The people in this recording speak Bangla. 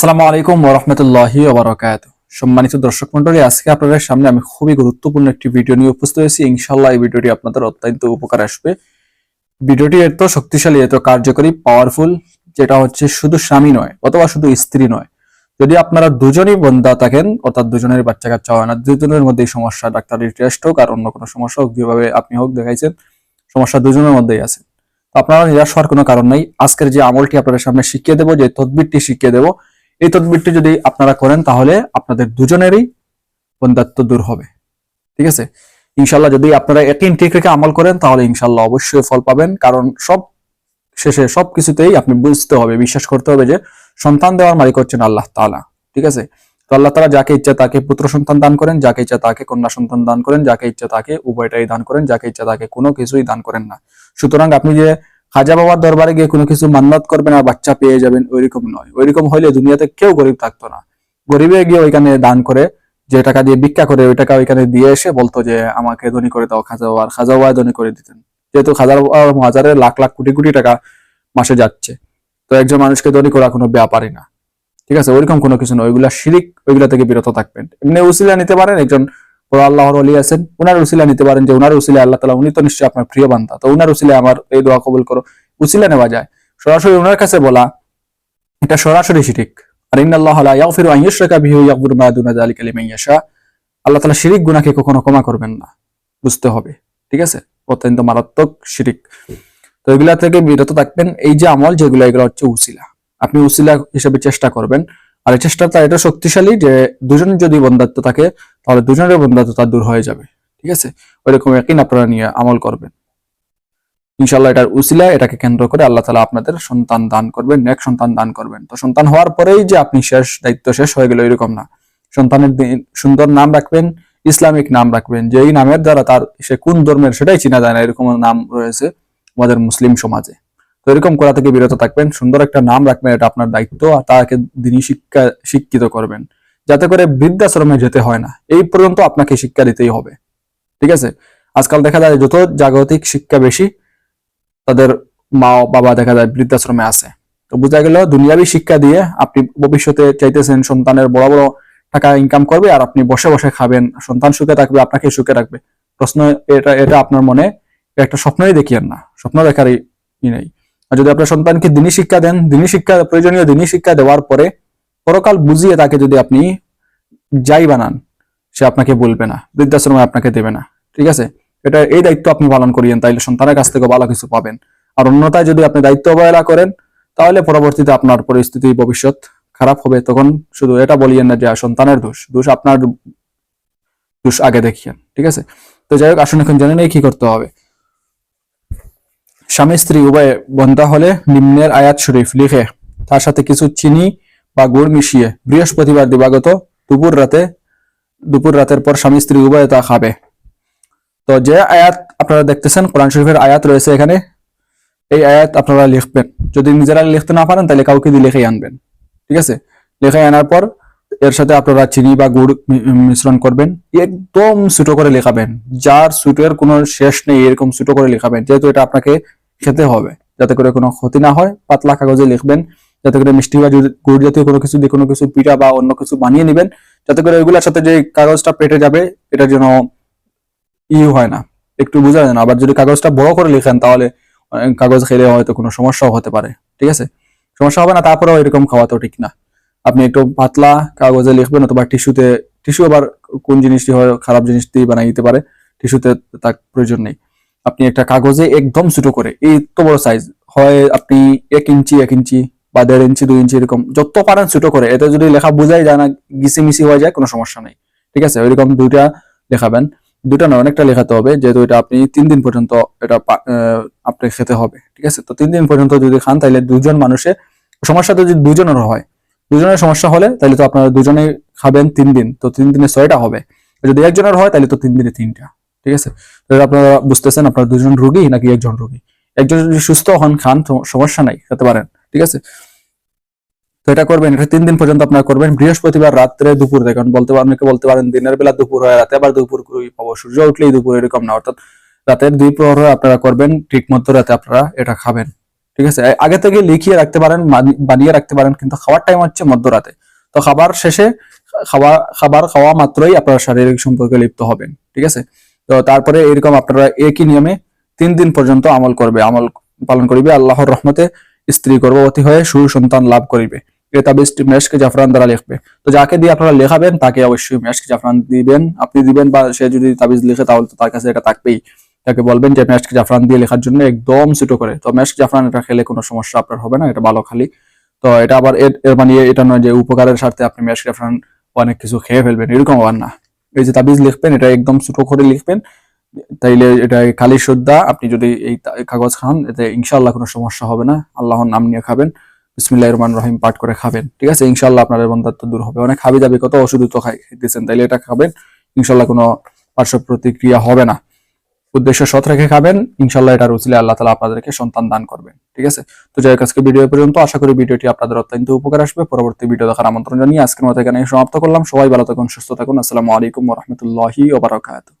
আসসালামু আলাইকুম ওরহমতুল্লাহি ওবরাকাত সম্মানিত দর্শক মন্ডলী আজকে আপনাদের সামনে আমি খুবই গুরুত্বপূর্ণ একটি ভিডিও নিয়ে উপস্থিত হয়েছি। ইনশাল্লাহ এই ভিডিওটি আপনাদের অত্যন্ত উপকার আসবে। ভিডিওটি এত শক্তিশালী, এত কার্যকরী পাওয়ারফুল যেটা হচ্ছে শুধু স্বামী নয়, অথবা শুধু স্ত্রী নয়। যদি আপনারা দুজনই বন্ধা থাকেন, অর্থাৎ দুজনের বাচ্চা কাচ্চা হয় না, দুজনের মধ্যেই সমস্যা, ডাক্তারের টেস্ট হোক আর অন্য কোনো সমস্যা হোক, যেভাবে আপনি হোক দেখাইছেন, সমস্যা দুজনের মধ্যেই আছে। আপনারা নিরাশ হওয়ার কোনো কারণ নেই। আজকের যে আমলটি আপনাদের সামনে শিখিয়ে দেবো, যে তদবিরটি শিখিয়ে দেবো এই তদবিরটি যদি আপনারা করেন, তাহলে আপনাদের দুজনেরই বন্ধাত্ব দূর হবে। ঠিক আছে? ইনশাল্লাহ যদি আপনারা একই ঠিক রেখে আমল করেন, তাহলে ইনশাল্লাহ অবশ্যই ফল পাবেন। কারণ সব শেষে সব কিছুতেই আপনি বুঝতে হবে, বিশ্বাস করতে হবে যে সন্তান দেওয়ার মালিক হচ্ছেন আল্লাহ তালা ঠিক আছে? তো আল্লাহ তালা যাকে ইচ্ছা তাকে পুত্র সন্তান দান করেন, যাকে ইচ্ছা তাকে কন্যা সন্তান দান করেন, যাকে ইচ্ছা তাকে উভয়টাই দান করেন, যাকে ইচ্ছা তাকে কোনো কিছুই দান করেন না। সুতরাং আপনি যে খাজা বাবার দরবারে গিয়ে কোনো কিছু মান্নাত করবেন আর বাচ্চা পেয়ে যাবেন, ওইরকম নয়। ওইরকম হইলে দুনিয়াতে কেউ গরিব থাকতো না। গরিবে গিয়ে ওইখানে দান করে, যে টাকা দিয়ে ভিক্ষা করে, ওই টাকা ওইখানে দিয়ে এসে বলতো যে, আমাকে ধনী করে দাও খাজা বাবার, খাজা বাবা ধনী করে দিতেন। যেহেতু খাজা বাবার হাজারে লাখ লাখ কোটি কোটি টাকা মাসে যাচ্ছে। তো একজন মানুষকে ধনী করা কোনো ব্যাপারই না। ঠিক আছে? ওইরকম কোনো কিছু নয়। ওইগুলা শিরিক, ওইগুলা থেকে বিরত থাকবেন। এমনি উসিলা নিতে পারেন, একজন বড় আল্লাহর অলি আছেন, উনার উসিলা নিতে পারেন যে উনার উসিলা আল্লাহ তালা উনি তো নিশ্চয়ই আপনার প্রিয় বান্ধা তো উনার উসিলা আমার এই দোয়া কবুল করো। উসিলা নেওয়া যায়। সরাসরি উনার কাছে বলা, এটা সরাসরি শিরিক। আর আল্লাহ শিরিক কখনো ক্ষমা করবেন না। বুঝতে হবে। ঠিক আছে? অত্যন্ত মারাত্মক শিরিক। তো এগুলা থেকে বিরত থাকবেন। এই যে আমল যেগুলো, এগুলো হচ্ছে উসিলা। আপনি উসিলা হিসেবে চেষ্টা করবেন। আর এই চেষ্টাটা, এটা শক্তিশালী যে দুজন যদি বন্ধাত্ব থাকে, তাহলে দুজনের বন্ধাত্বতা দূর হয়ে যাবে। ঠিক আছে? ওইরকম একই আপনারা নিয়ে আমল করবেন। ইনশাল্লাহ এটার উসিলা এটাকে কেন্দ্র করে আল্লাহ তালা আপনাদের সন্তান দান করবেন, নেক সন্তান দান করবেন। তো সন্তান হওয়ার পরেই যে আপনি শেষ, দায়িত্ব শেষ হয়ে গেল, এরকম না। সন্তানের সুন্দর নাম রাখবেন, ইসলামিক নাম রাখবেন। যে এই নামের দ্বারা তার, সে কোন ধর্মের সেটাই চিনা যায় না, এরকম নাম রয়েছে আমাদের মুসলিম সমাজে। তো এরকম করা থেকে বিরত থাকবেন। সুন্দর একটা নাম রাখবেন, এটা আপনার দায়িত্ব, আর তাকে দিনই শিক্ষা শিক্ষিত করবেন। যাতে করে বৃদ্ধাশ্রমে যেতে হয় না। এই পর্যন্ত আপনাকে শিক্ষা দিতেই হবে। ঠিক আছে? আজকাল দেখা যায় যত জাগতিক শিক্ষা বেশি, তাদের মা বাবা দেখা যায় বৃদ্ধাশ্রমে আছে তো বোঝা গেল, দুনিয়াবি শিক্ষা দিয়ে আপনি ভবিষ্যতে চাইতেছেন সন্তানের বড় বড় টাকা ইনকাম করবে, আর আপনি বসে বসে খাবেন। সন্তান সুখে থাকবে, আপনাকে সুখে রাখবে। প্রশ্ন এটা এটা আপনার মনে একটা স্বপ্নই দেখিয়েন না। স্বপ্ন দেখারই নেই। যদি আপনার সন্তানকে দিনী শিক্ষা দেন, দিনী শিক্ষা, প্রয়োজনীয় দিনী শিক্ষা দেওয়ার পরে পরকাল বুঝিয়ে তাকে যদি আপনি যাই বানান, সে আপনাকে বলবে না, বৃদ্ধাশ্রমে আপনাকে দেবে না, ঠিক আছে? এটা, এই দায়িত্ব আপনি পালন করিয়েন, তাইলে সন্তানের কাছ থেকে ভালো কিছু পাবেন। আর অন্যথায় যদি আপনি দায়িত্ব অবহেলা করেন, তাহলে পরবর্তীতে আপনার পরিস্থিতি, ভবিষ্যৎ খারাপ হবে। তখন শুধু এটা বলিয়েন না যে সন্তানের দোষ দোষ আপনার দোষ আগে দেখিয়েন ঠিক আছে? তো যাই হোক, আসুন এখন জেনে নেই কি করতে হবে। স্বামী স্ত্রী উভয়ে বন্ধা হলে নিম্নের আয়াত শরীফ লিখে, তার সাথে কিছু চিনি বা গুড় মিশিয়ে বৃহস্পতিবার দিবাগত দুপুর রাতে, দুপুর রাতের পর স্বামী স্ত্রী উভয়ে তা খাবে। তো যে আয়াত আপনারা দেখতেছেন, কোরআন শরীফের আয়াত রয়েছে এখানে, এই আয়াত আপনারা লিখবেন। যদি নিজেরা লিখতে না পারেন, তাহলে কাউকে দিয়ে লিখে আনবেন। ঠিক আছে? লিখে আনার পর এর সাথে আপনারা চিনি বা গুড় মিশ্রণ করবেন, একদম ছোটো করে লেখাবেন। যার সুটের কোনো শেষ নেই, এরকম ছোটো করে লেখাবেন। যেহেতু এটা আপনাকে খেতে হবে, যাতে করে কোনো ক্ষতি না হয়। পাতলা কাগজে লিখবেন, যাতে করে মিষ্টি বা গুড় জাতীয় কোনো কিছু দিয়ে কোনো কিছু পিঠা বা অন্য কিছু বানিয়ে নেবেন, যাতে করে ওইগুলোর সাথে যে কাগজটা পেটে যাবে, এটা যেন ই হয় না। একটু বোঝা যায় না। আবার যদি কাগজটা বড় করে লিখেন, তাহলে কাগজ খেলে হয়তো কোনো সমস্যাও হতে পারে। ঠিক আছে? সমস্যা হবে না, তারপরেও এরকম খাওয়া তো ঠিক না। আপনি একটু পাতলা কাগজে লিখবেন অথবা টিস্যুতে টিস্যু আবার কোন জিনিসটি হয়, খারাপ জিনিস দিয়ে বানাই দিতে পারে। টিস্যুতে তার প্রয়োজন নেই। আপনি একটা কাগজে একদম ছোটো করে এই তো বড় সাইজ হয় আপনি এক ইঞ্চি এক ইঞ্চি বা দেড় ইঞ্চি, দুই ইঞ্চি এরকম, যত পারেন ছোটো করে। এতে যদি লেখা বোঝাই যায় না গিসি হয়ে যায়, কোনো সমস্যা নেই। ঠিক আছে? ওইরকম দুইটা লেখাবেন দুটা নয়, অনেকটা লেখাতে হবে, যেহেতু এটা আপনি তিন দিন পর্যন্ত এটা আপনি খেতে হবে। ঠিক আছে? তো তিন দিন পর্যন্ত যদি খান, তাহলে দুজন মানুষে সমস্যা তো যদি দুজনের হয় দুজনের সমস্যা হলে তাহলে তো আপনারা দুজনেই খাবেন তিন দিন, তো তিন দিনে ছয়টা হবে। যদি একজনের হয়, তাহলে তো তিন দিনে তিনটা। ঠিক আছে? তো এটা আপনারা বুঝতেছেন আপনারা দুজন রোগী নাকি একজন রোগী? একজন যদি সুস্থ হন, খান সমস্যা নাই, খেতে পারেন, ঠিক আছে? তো এটা করবেন, এটা তিন দিন পর্যন্ত আপনারা করবেন। বৃহস্পতিবার রাত্রে দুপুর দেখুন, বলতে পারেন অনেকে বলতে পারেন দিনের বেলা দুপুর হয়, রাতে আবার দুপুর পাবো। সূর্য উঠলেই দুপুর এরকম না, অর্থাৎ রাতের দুই প্রহর আপনারা করবেন, ঠিক মতো রাতে আপনারা এটা খাবেন, ঠিক আছে? আগে থেকে লিখিয়ে রাখতে পারেন বানিয়ে রাখতে পারেন, কিন্তু খাওয়ার টাইম হচ্ছে মধ্যরাতে। তো খাবার শেষে খাবার খাবার খাওয়া মাত্রই আপনারা শারীরিক সম্পর্কে লিপ্ত হবেন, ঠিক আছে? তো তারপরে এরকম আপনারা একই নিয়মে তিন দিন পর্যন্ত আমল করবে, আমল পালন করিবে, আল্লাহর রহমতে স্ত্রী গর্ভবতী হয়ে সুসন্তান লাভ করিবে। তাবিজটি মেশকে জাফরান দ্বারা লিখবে। তো যাকে দিয়ে আপনারা লেখাবেন, তাকে অবশ্যই মেশকে জাফরান দিবেন। আপনি দিবেন বা সে যদি তাবিজ লিখে, তাহলে তো তার কাছে এটা থাকবেই। তাকে বলবেন যে মেশকে জাফরান দিয়ে লেখার জন্য একদম ছোট করে। তো মেশক জাফরান, এটা খেলে কোনো সমস্যা আপনার হবে না, এটা ভালো খালি। তো এটা আবার এর মানে এটা নয় যে উপকারের স্বার্থে আপনি মেশক জাফরান অনেক কিছু খেয়ে ফেলবেন, এরকম আবার না। এই যে তাবিজ লিখবেন, এটা একদম ছোটো করে লিখবেন। তাইলে এটা খালি শ্রদ্ধা আপনি যদি এই কাগজ খান, এতে ইনশাল্লাহ কোনো সমস্যা হবে না। আল্লাহর নাম নিয়ে খাবেন। বিসমিল্লাহ রহমান রহিম পাঠ করে খাবেন। ঠিক আছে? ইনশাল্লাহ আপনার বন্ধাত্ম দূর হবে। অনেক হাবি যাবে কত ওষুধ তো খাই দিয়েছেন তাইলে এটা খাবেন। ইনশাল্লাহ কোনো পার্শ্ব প্রতিক্রিয়া হবে না। উদ্দেশ্য সৎ রেখে খাবেন ইনশাল্লাহ এটার উচিলে আল্লাহ তালা আপনাদেরকে সন্তান দান করবেন, ঠিক আছে? তো যাই আজকে ভিডিও পর্যন্ত, আশা করি ভিডিওটি আপনাদের অত্যন্ত উপকার আসবে। পরবর্তী ভিডিও দেখার আমন্ত্রণ জানিয়ে আজকের মতো এখানে সমাপ্ত করলাম। সবাই ভালো থাকুন, সুস্থ থাকুন। আসসালামু আলাইকুম রহমতুল্লাহি ওবরাকাতুহ